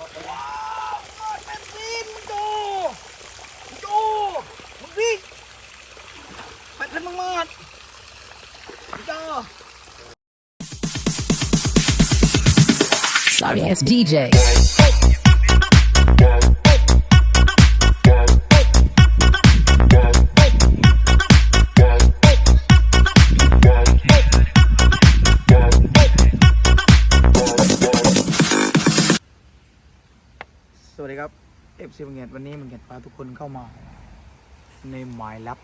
ว้าวมาดแมนซีนมึงโจมึงโจมึงวิ่งไปทำมึงมาดมึงโจ Sorry ass DJ. ดวันนี้บังเงียดพาทุกคนเข้ามา ในหมายลับ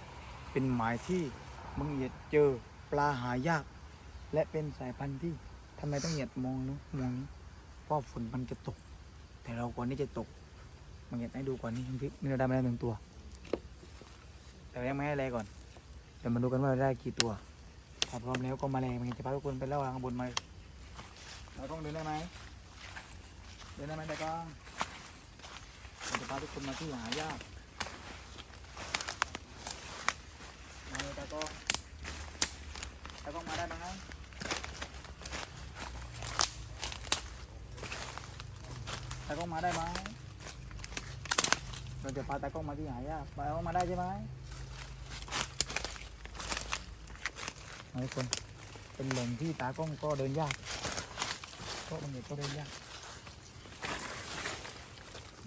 เป็นหมายที่บังเงียดเจอปลาหายาก และเป็นสายพันธุ์ที่ทำไมต้องเหยียดมองนู้นมองนี้เพราะฝนมันจะตก แต่เราก่อนที่จะตกบังเงียดให้ดูก่อนนี่ยังพิมีเราได้มาแล้วหนึ่งตัว แต่ยังไม่ให้อะไรก่อนเดี๋ยวมาดูกันว่าได้กี่ตัวถ้าพร้อมแล้วก็มาแรงบังเงียดจะพาทุกคนไปเล่าข้างบนมาเราต้องเดินได้ไหมเดินได้ไหมแต่ก็ ผมจะพาทุกคนมาที่หายากมาเลยตากล้องตากล้องมาได้ไหมตากล้องมาได้ไหมเราจะพาตากล้องมาที่หายากตากล้องมาได้ใช่ไหมทุกคนเป็นแหล่งที่ตากล้องก็เดินยากเพราะมันเด็กก็เดินยาก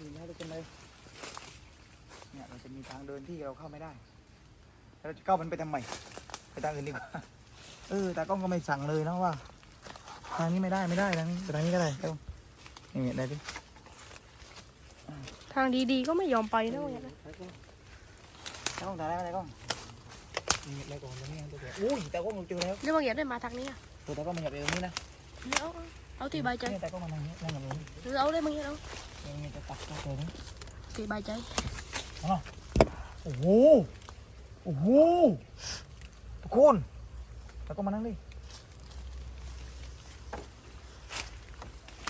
นี่นะทุกคนเลย เนี่ยเราจะมีทางเดินที่เราเข้าไม่ได้แล้วเราจะเข้ามันไปทำไม ไปทางอื่นดีกว่า เออ ตากล้องก็ไม่สั่งเลยนะว่า ทางนี้ไม่ได้ไม่ได้ทางนี้ไปทางนี้ก็ได้ตากล้องนี่ได้ดิทางดีๆก็ไม่ยอมไปนะว่าอย่างนั้นตากล้องถ่ายได้ไหมตากล้องนี่อะไรก่อนตรงนี้ตัวเดียวอุ้ยตากล้องเราเจอแล้วเรื่องบางอย่างได้มาทางนี้อะตัวตากล้องมันหยับอยู่ตรงนี้นะ เอาเอาตีใบใจเนี่ยตากล้องมันทางนี้นั่งกับนี้หรือเอาได้บางอย่างเอาเดี๋ยวมันจะตักตัวเจอนี้ตีใบใจโอ้โหโอ้โหทุกคนตากล้องมานั่งดิ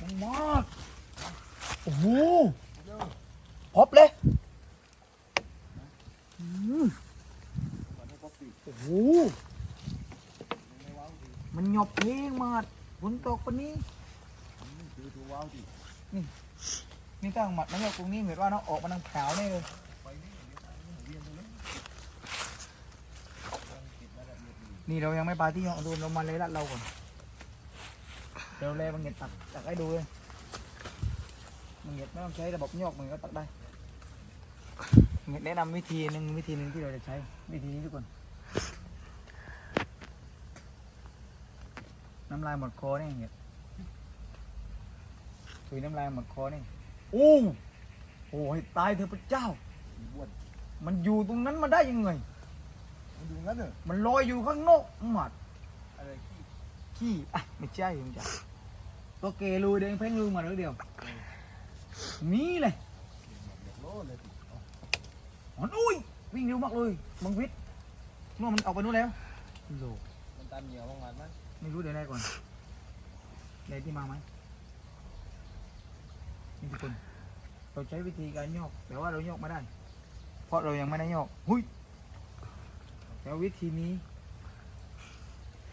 มันมากโอ้โหพบเลยอืมโอ้โหมันหยบเพลงมาดฝนตกปะนี้ นี่นี่ตั้งหมัดมันหยบตรงนี้เหมือนว่า nó ออกมาทางแถวนี่เลยนี่เรายังไม่ปาที่ยองดูเรามาเลยละเราก่อนเดี๋ยวเลยบางเงียดตักตักให้ดูเลยบางเงียดไม่ต้องใช้ระบบยอกมือก็ตักได้เงียแนะนำวิธีหนึ่งวิธีหนึ่งที่เราจะใช้วิธีนี้ทุกคน น้ำลายหมดคอนี่บางเงียด ถุยน้ำลายหมดคอนี่โอ้โอ้ให้ตายเถอะพระเจ้ามันอยู่ตรงนั้นมาได้ยังไง มันอยู่งั้นเหรอมันลอยอยู่ข้างนอกหมัดอะไรขี้ขี้อะไม่ใช่ผมจ้ะตัวเกลุยเดินเพ่งลืมมาเรื่องเดียว นี่เลยเด็กโลเลยสิอ๋อนอุ้ยวิ่งเร็วมากเลยมังวิทย์นู่นมันออกไปนู่นแล้วโลมันตามเหนียวบางวันมั้ยไม่รู้เดี๋ยวได้ก่อนได้ที่มาไหม นี่ทุกคนเราใช้วิธีการโยกแต่ว่าเราโยกไม่ได้ เพราะเรายังไม่ได้โยกหุยแต่วิธีนี้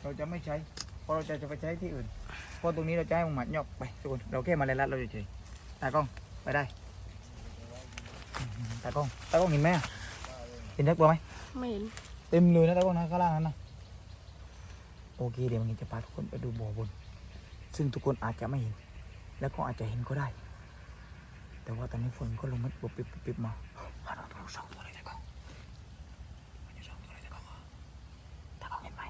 เราจะไม่ใช้เพราะเราจะจะไปใช้ที่อื่นเพราะตรงนี้เราจะให้มันหมัดยอกไปทุกคนเราแค่มาเลยรัดเราเฉยๆตากล้องไปได้ตากล้องตากล้องเห็นไหมอะเห็นทักตัวไหมไม่เห็นเต็มเลยนะตากล้องนะข้างล่างนั้นนะโอเคเดี๋ยววันนี้จะพาทุกคนไปดูบ่อบน ซึ่งทุกคนอาจจะไม่เห็น แล้วก็อาจจะเห็นก็ได้ แต่ว่าตอนนี้ฝนก็ลงมาปุบปิบปุบปิบมาหาเราตัวสองตัวเลยตากล้องมันอยู่สองตัวเลยตากล้องอะตากล้องเห็นไหม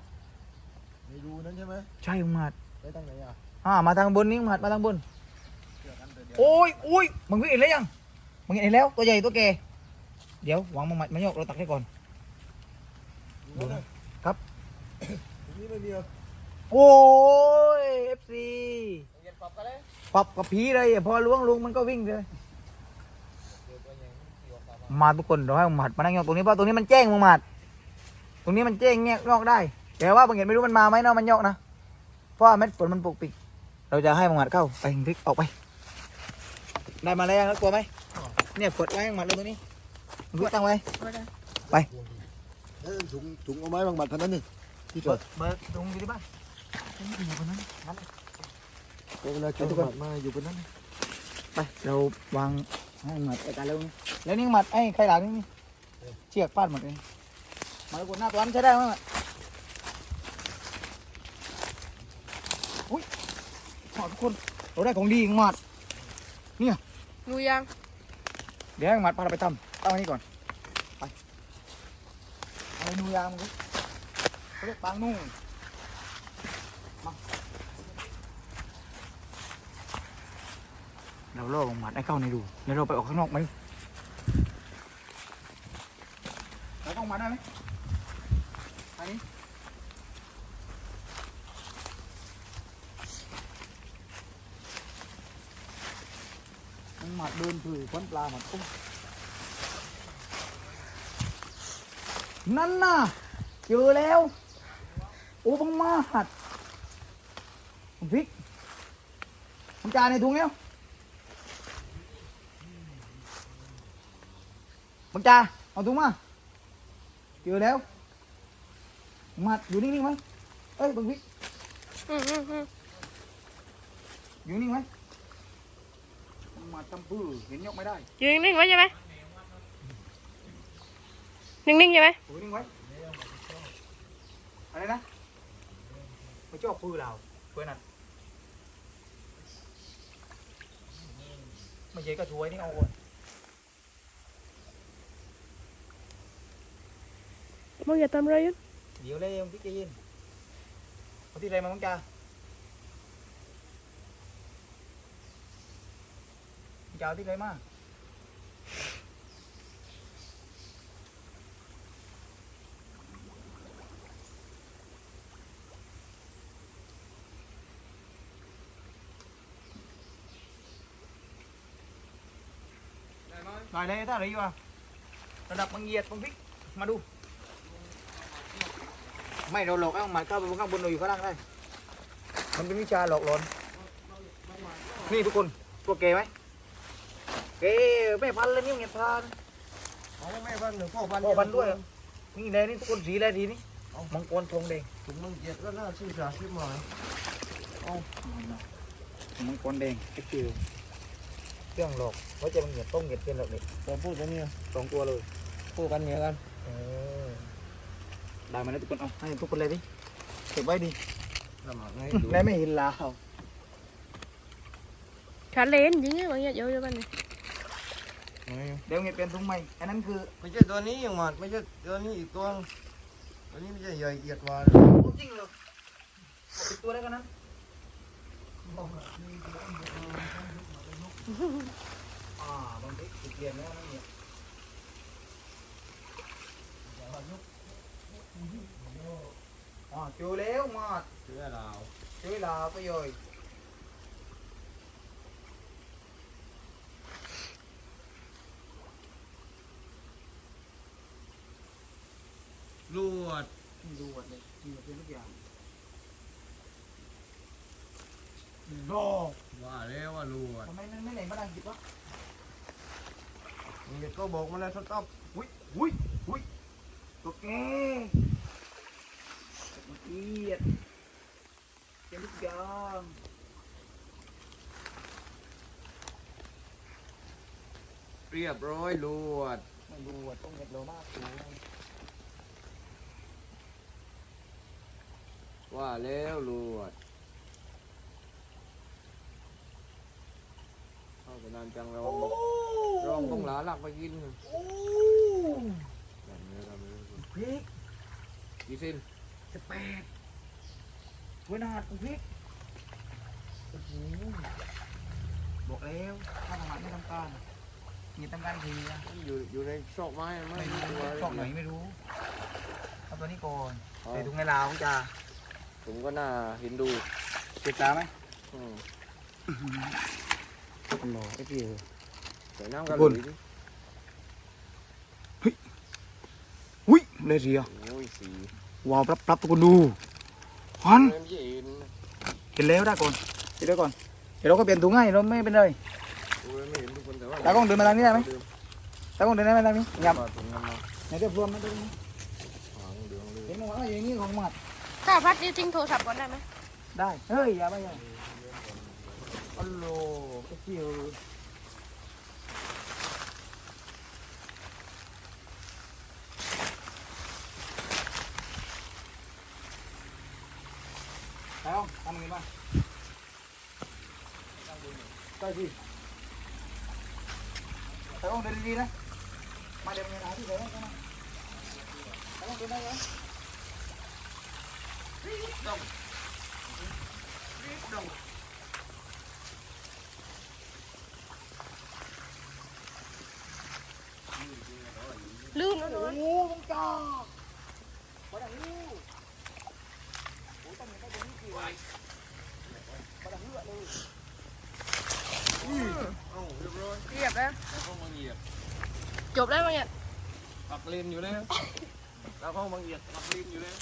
ไม่รู้นั่นใช่ไหมใช่ลุงหมัดไปทางไหนอะอ่ามาทางบนนี่ลุงหมัดมาทางบน เชื่อกันเถอะเดี๋ยวโอ้ยโอ้ยมึงเห็นแล้วยังมึงเห็นแล้วตัวใหญ่ตัวแก่เดี๋ยวหวังมันมันโยกเราตักได้ก่อนอยู่งั้นเหรอครับ ตรงนี้ไม่มีเหรอโอ้ยเอฟซีเย็นปรับกันเลยปรับกับผีเลยพอล้วงลุงมันก็วิ่งเลย เดี๋ยวตัวใหญ่มันขี่ออก มามาทุกคนเราให้มึงหมัดมานั่งโยกตรงนี้เพราะตรงนี้มันแจ้งมึงหมัด ตรงนี้มันแจ้งเงี้ยโยกได้ แต่ว่าบางเห็นไม่รู้มันมาไหมเนาะมันโยกนะเพราะว่าเม็ดฝนมันปกปิดเราจะให้มึงหมัดเข้าไปพลิกออกไป ได้มาแล้วแล้วกลัวไหมเนี่ยกดไว้มึงหมัดเลยตรงนี้มึงพลิกตั้งไว้เอาได้เออถุงถุงเอาไม้บางบัดเท่านั้นนี่ที่จเบิอดร์เบิร์ตรงอยู่ที่บ้านตรงนี้อยู่บนนั้นนั่นเวลาจอดบางบัดมาอยู่บนนั้นไปเราวาง ให้หมัดไปกันแล้วนี่แล้วนี่หมัดไอ้ใครหลังนี่นี่เชือกฟาดหมดเลยมาแล้วกดหน้าตัวนั้นใช้ได้ไหมหมัดอุ้ยขอทุกคนเราได้ของดีของหมัดนูยังเดี๋ยวให้หมัดพาเราไปทำตั้งไว้นี่ก่อนไปเอานูยางมันดิเขาเรียกปางนุ่งมา เราล่อองหมัดให้เข้าในรูเดี๋ยวเราไปออกข้างนอกไหมเราต้องมาได้ไหมอันนี้มันหมัดเดินถือค้นปลาหมัดตุ้มนั่นน่ะเจอแล้ว โอ้บังมาหัดผมพริกผมจานในถุงแล้ว บังจาเอาถุงมาเจอแล้วหมัดอยู่นิ่งๆไหมเอ้ยบังพริกอืมอืมอืมอยู่นิ่งไหมหมัดตำปื้อเห็นยกไม่ได้ยืนนิ่งไว้ใช่ไหมนิ่งๆใช่ไหมอยู่นิ่งไว้อะไรนะไม่ชอบปื้อเราเพื่อนนั่นไม่ใช่ก็ช่วยนี่เอาก่อน มึงอย่าทำอะไรยุ่นเดี๋ยวเลย ông biết cái gì có ที่ไรมาบ้างจ้าจ้าที่ ไรมาได้เลยถ้าอะไรอยู่อะระดับมังเหยียดมังพริกมาดูไม่เราหลอกเอาหมัดเข้าไปบนข้างบนเราอยู่ข้างล่างได้ มันเป็นวิชาหลอกหลอน นี่ทุกคนตัวเกไหมเกไม่พันเลยนี่เงี้ยพันเอาไม่พันหรือพ่อพันพ่อพันด้วยอะนี่เลยนี่ทุกคนสีอะไรดีนี่มังกรทองแดงถุงมึงเจ็ดก็น่าซื้อสาซื้อมามังกรแดงไอ้คิวเครื่องหลอกเขาจะมังเหยียดต้องเหยียดเป็นหลอกเด็กพอพูดกันเนี่ยสองตัวเลยพูดกันเนี่ยกันเออ ได้มาแล้วทุกคนเอาให้ทุกคนเลยดิเก็บไว้ดิสมัครให้ดูได้ไม่เห็นลาวขาเล่นยิงไงบางอย่างเยอะๆกันเนี่ยเดี๋ยวเงี้ยเปลี่ยนถุงใหม่อันนั้นคือไม่ใช่ตัวนี้อย่างหมัดไม่ใช่ตัวนี้อีกตัวตัวนี้ไม่ใช่ใหญ่เอียดกว่าโอ้จริงเหรอเอาปิดตัวได้กันนะอ่าบางทีติดเรียนแล้วนะเนี่ย อ่าเจอแล้วมาเชื่อเราเจอลาวไปเลยลวดนี่ดูหมดเลยมีหมดเลยทุกอย่างโดว่าแล้วว่าลวดทำไมไม่ไม่ไหนมาดังจิบวะมึงก็บอกมาแล้วสต๊อปอุ้ยอุ้ยอุ้ย ตัวแกละเอียดเต็มทุกยางเรียบร้อยลวดไม่ดูอะต้องเห็ดโลมากสูงว่าแล้วลวดเข้าไปนานจังราบอกรองต้องหลาลักไปกินโอ้ พริกกี่เส้นจะแปดเวนาดพริกโอ้โหบอกแล้วถ้าทำงานไม่ทำการมีทำการทีอะอยู่อยู่ในซอกไม้ไม่ไม่รู้ตัวชอบไหนไม่รู้เอาตัวนี้ก่อนอ๋อใส่ถุงในลาวจ้าผมก็น่าเห็นดูเจ็บตาไหมอืมโหไอ้พี่ใส่น้ำกันคุณดิอุ้ย เลยเรียโอ้ยสีว้าวปรับปรับทุกคนดูฮันไม่ใช่เห็นเห็นแล้วได้ก่อนเห็นแล้วก่อนเดี๋ยวเราก็เปลี่ยนถุงให้เราไม่เป็นไรโอ้ยไม่เห็นทุกคนแต่ว่าตากล้องเดินมาทางนี้ได้ไหมเดินตากล้องเดินได้ไหมทางนี้ยับมาถึงกันมาไหนเดี๋ยวรวมมาตรงนี้หางเหลืองเลยเห็นมั้ยอย่างนี้ของหมัดถ้าพัดนี่ทิ้งโทรศัพท์ก่อนได้ไหมได้เฮ้ยอย่าไปอย่าอัลโหลไอ้พี่ไ Thấy không? 5 nghìn ba Cái gì? Thấy không? Đây đi đi đấy Mai đem nghe áo thì đấy không? Thấy không? Đến đây đấy Đồng Đồng Lương nó rồi Ô, con trò เลยเอ้าเรียบร้อยเหยียบแล้วแล้วก็มาเหยียบจบแล้วบางอย่างปักเลนอยู่แล้วแล้วก็มาเหยียบปักเลนอยู่แล้ว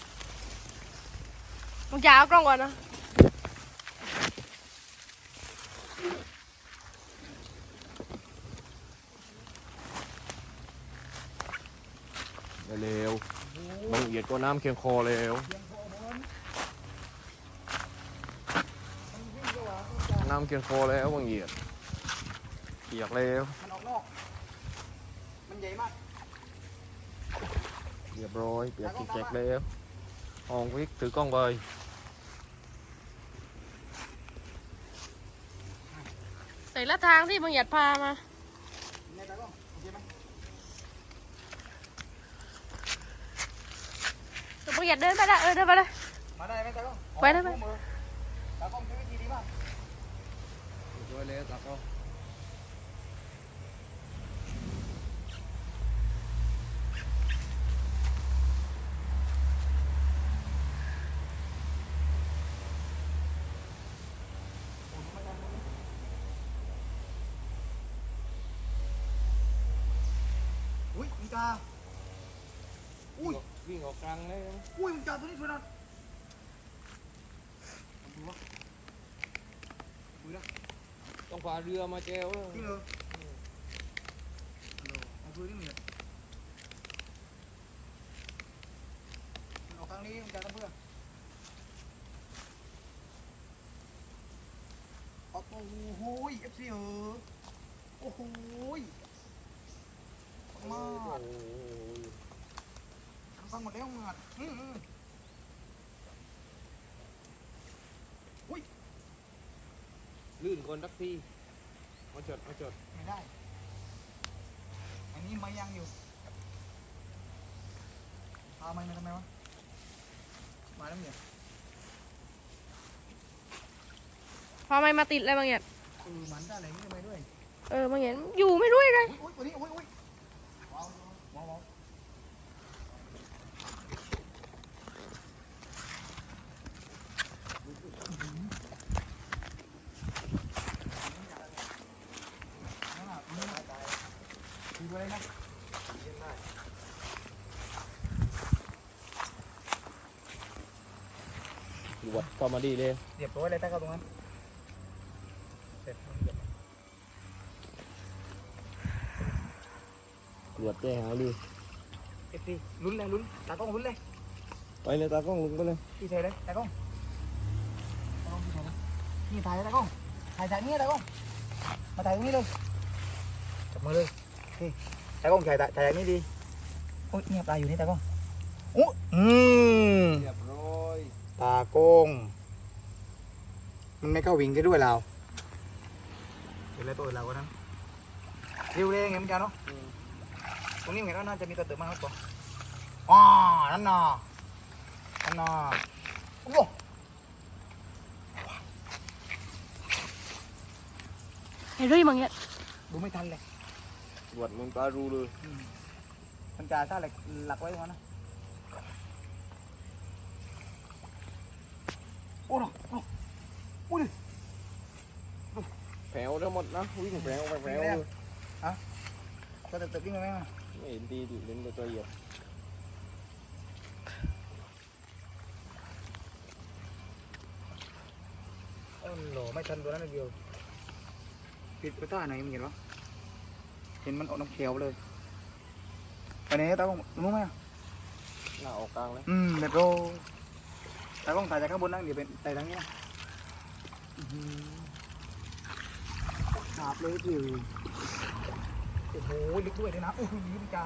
มึงจะเอากล้องก่อนนะเร็วบางเหยียดก็น้ำเคียงคอเร็ว น้ำเคียงคอแล้วบางเหยียดเปียกเร็วมันออกนอก มันใหญ่มากเรียบร้อยเปียกแจกแล้วอองวิกถือกล้องไปใส่ละทางที่บางอย่างพามาในตากล้องโอเคไหมบางอย่างเดินไปละเออเดินไปเลยมาได้ไหมตากล้องไปได้ไหมอ๋อตากล้อง ใช้วิธีดีมากช่วยเลยตักเอา อุ้ยมึงจ้าอุ้ย วิ่งออกกลางเลย อุ้ยมึงจ้าตัวนี้สวยนะดูวะดูนะ ต้องพาเรือมาแจวจริงเหรอเอาดูนี่มึงเนี่ยมันออกครั้งนี้มึงจ้าทำเพื่อโอ้โหเอฟซีเออโอ้โหมาฟังหมดแล้วมาดอืมอืม ลื่น คนทักทีมาจดมาจดไม่ได้ อันนี้มายังอยู่พามันมาทำไมวะ มาแล้วเนี่ยพอไม่มาติดเลยบางอย่างเออมันได้อะไรนี่ทำไมด้วย เออบางอย่างอยู่ไม่รู้เลยอุ้ยอุ้ยตัวนี้อุ้ยอุ้ยว้าวว้าวว้าวนั่นน่ะนี่น่ะดูด้วยนะ ตรวจเข้ามา ดีเลยเรียบร้อยเลยตั้งเข้าตรงนั้นเสร็จตรวจแจ้หายดีเอฟซีลุ้นเลยลุ้นตากล้องลุ้นเลยไปเลยตากล้องลุงไปเลยพี่เทเลยตากล้องตากล้องพี่เทเลยนี่ถ่ายเลยตากล้องถ่ายจากนี้ตากล้องมาถ่ายตรงนี้เลยจับมือเลยนี่ตากล้องถ่ายถ่ายจากนี้ดีโอ้ยเนี่ยปลาอยู่นี่ตากล้องอู้อืมเรียบร้อยตากล้อง มันไม่เข้าวิ่งกันด้วยเราเห็นแล้วตัวเราก็นั้นเร็วเลยไงมันจะเนาะตรงนี้เหมือนกันน่าจะมีตัวเติมมากครับตัวอ๋อนั่นน่ะนั่นน่ะโอ้โหเห็นด้วยบางอย่างดูไม่ทันเลยตรวจมึงปลารูเลยมันจะถ้าหลักหลักไว้ตรงนั้นนะโอ้โหโอ้โหโอ้ยแผลวทั้งหมดนะวิ่งแผลวไปแผลววิ่งแล้วเลยก็จะเติมวิ่งไปไหมมาไม่เห็นดีดิเล่นตัวเหยียบโอ้โหไม่ทันตัวนั้นเลยเดียวปิดไปท่าไหนมึงเห็นปะเห็นมันออกน้ำเขียวเลยไปไหนตากล้องรู้ไหมอะหน้าออกกลางเลย อืมแบบโรตากล้องถ่ายจากข้างบนนั่งเดี๋ยวเป็นถ่ายทางนี้นะ สาบเลยผิวโอ้โหลึกด้วยเลยนะโอ้โหนี่จ้า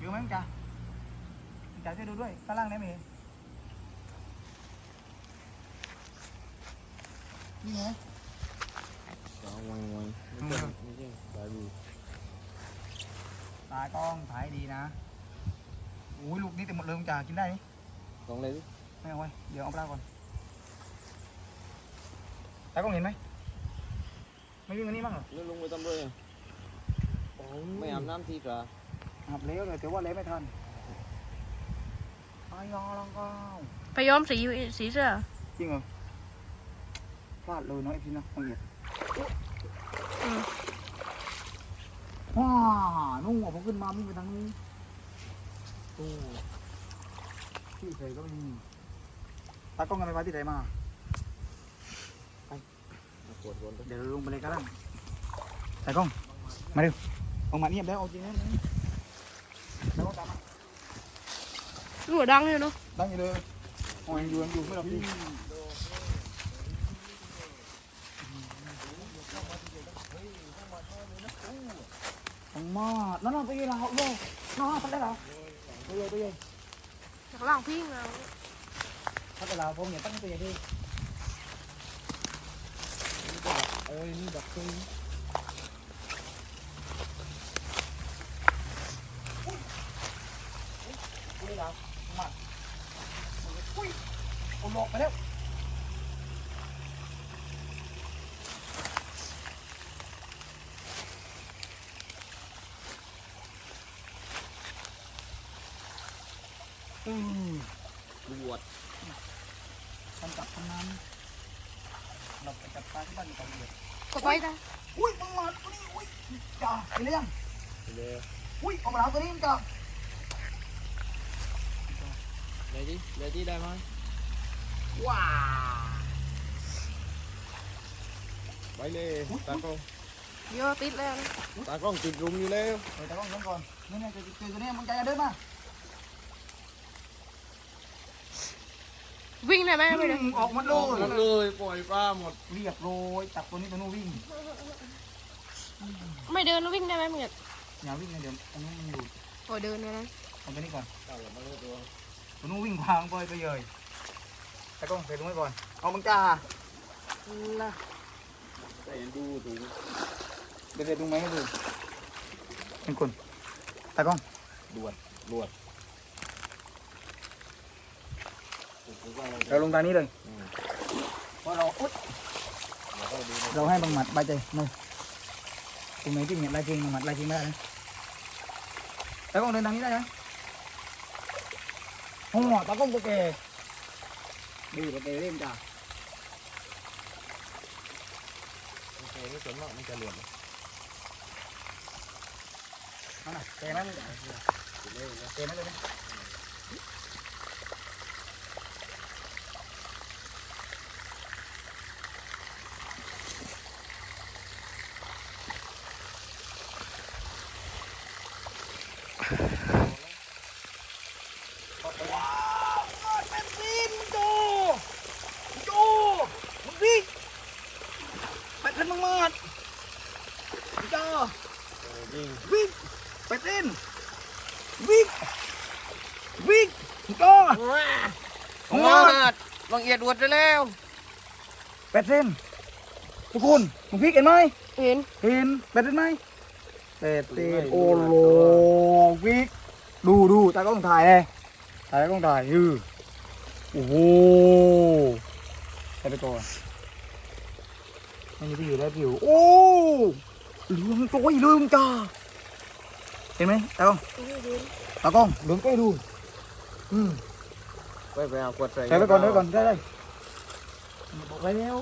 เยอะไหมจ้า จ้าจ้าช่วยดูด้วยข้างล่างได้ไหมเห็นนี่ไงเอาไว้ไว้ไม่ใช่ไม่ใช่สายดูตากล้องถ่ายดีนะโอ้ยลูกนี้เต็มหมดเลยมึงจ่ากินได้ไหมลองเลยดิไม่เอาไว้เดี๋ยวเอาปลาก่อนตากล้องเห็นไหมไม่วิ่งอันนี้บ้างเหรอแล้วลงไปทำเลยอะไม่อาบน้ำทีกะอาบแล้วเลยแต่ว่าเละไม่ทันอายอลังก้าวไปย้อมสีสีเสื้อจริงเหรอพลาดเลยเนาะไอ้พี่นะละเอียดอืมว้านู่นอะผมขึ้นมาวิ่งไปทางนู้นโอ้ที่เคยก็ไม่มีตากล้องกันไปมาที่ไหนมาปวดบนเดี๋ยวลงไปเลยกันล่างตากล้องมาเร็วออกมาเงียบแล้วเอาจริงนะแล้วก็ตามมา หัวดังอยู่เนาะตั้งอยู่เลยโอ้ยอยู่ยังอยู่ไม่หลับดีต้องมานั่นน่ะตัวใหญ่เราโย่น้องทำได้เหรอตัวใหญ่ตัวใหญ่ ข้างล่างพิงเรา ทำได้เหรอผมอย่าตั้งตัวใหญ่ดิ เอ้ยนี่ดักตึง ตัวใหญ่เหรอมาอุ้ยโอ้หลอกไปแล้วอืม ปวด ทำกับทำน้ำเราไปจับปลาที่บ้านอยู่ตรงนี้ ก็ไปจ้ะ อุ้ยมึงมาตัวนี้อุ้ย จ่าเห็นหรือยังเลยอุ้ยออกมาแล้วตัวนี้จ่าเลยดิเลยดิได้ไหมว้าไปเลยตากล้องเยอะติดแล้วนะตากล้องติดรุมอยู่แล้วเดี๋ยวตากล้องเดินก่อนนี่เนี่ยเจอเจอตัวนี้มึงใจจะเดินมาวิ่งได้ไหมไม่ได้อืมออกหมดเลหมดยเลยปล่อยปลาหมดเรียบร้อยจับตัวนี้ตัวนู้นวิ่ง ไม่เดินแล้ววิ่งได้ไหมมึงเนี่ยอย่าวิ่งนะเดี๋ยวตรงนู้นมันอยู่โอ้เดินเลยนะเอาตัวนี้ก่อนตาหลับมาเลยตัวตัวนู้นวิ่งวางไปไปเลยตากล้องใส่ตรงนี้ก่อน เอามึงจ้าละแต่ดูถูกเดี๋ยวใส่ตรงไหนให้ดูเป็นคนตากล้องดวดดวดเราลงทางนี้เลยเพราะเราอุ๊ยเราให้บังหมัดใบใจมือตรงไหนที่เหมียดลา ยจริงบังหมัดลายจริงไม่ได้นะแล้วก็เดินทางนี้ได้ไหมโอ้ตากล้องโอเคดีโอเคเล่นจ้า โอเคนี่ส่วนมากมันจะเหลี่ยม เอาหน่ะเตะไหมมึงเตะไหมเลยนะว้าวเป็นซีนโจโจมึงวิ่งไปทันมึงมาดจ้า ยิง วิ่งไปเต้นวิ่งวิ่งก็ โอ้ดบาง เอียดดวดไปแล้วไปเต้นทุกคนมึงพี่เห็นไหมเห็นเห็นไปเต้นไหมไปเต้นโอ้โหวิ่งดูดูตากล้องถ่ายเลยถ่ายกล้องถ่ายยือโอ้โหไปไปก่อนไม่มีที่อยู่แล้วผิวโอ้เหลืองตัวลืมจ้าเห็นไหมตากล้องตากล้องเหลืองก้อยดูอืม ไปไปเอาขวดใส่ใส่ไปก่อนไว้ก่อนได้ได้บอกไปแล้ว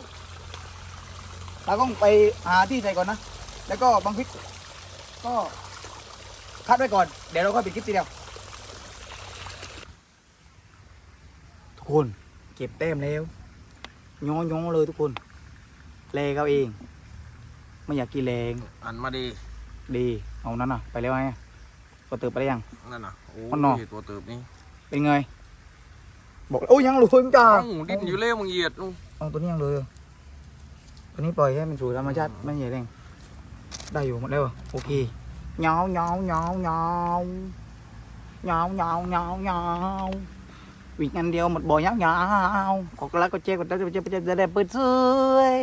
ตากล้องไปหาที่ใส่ก่อนนะ แล้วก็บังพริกก็คัดไว้ก่อน เดี๋ยวเราก็ปิดคลิปทีเดียว ทุกคนเก็บแต้มแล้วย้อย้อเลยทุกคนแรงเขาเอง ไม่อยากกินแรงอันมาดีดี เอานั้นน่ะ ไปแล้วไงก็เติบไปได้ยัง นั่นน่ะโอ้มันหนอ ยตัวเติบนี่ เป็นไง บอกโอ้ยยังหลุดจ้าเอ้าดิ้นอยู่แล้วบางเอียดนู่นเอาตัวนี้ยังเลยเหรอตัวนี้ปล่อยให้มันสู่ธรรมชาติไม่ใหญ่แรงได้อยู่หมดแล้วเหรอโอเคเหงาเหงาเหงาเหงายาวยาวยาวยาววิ่งอันเดียวหมดบ่อยาวยาวกดไลค์กดแชร์กดติดตามจะได้เปิดซื้อ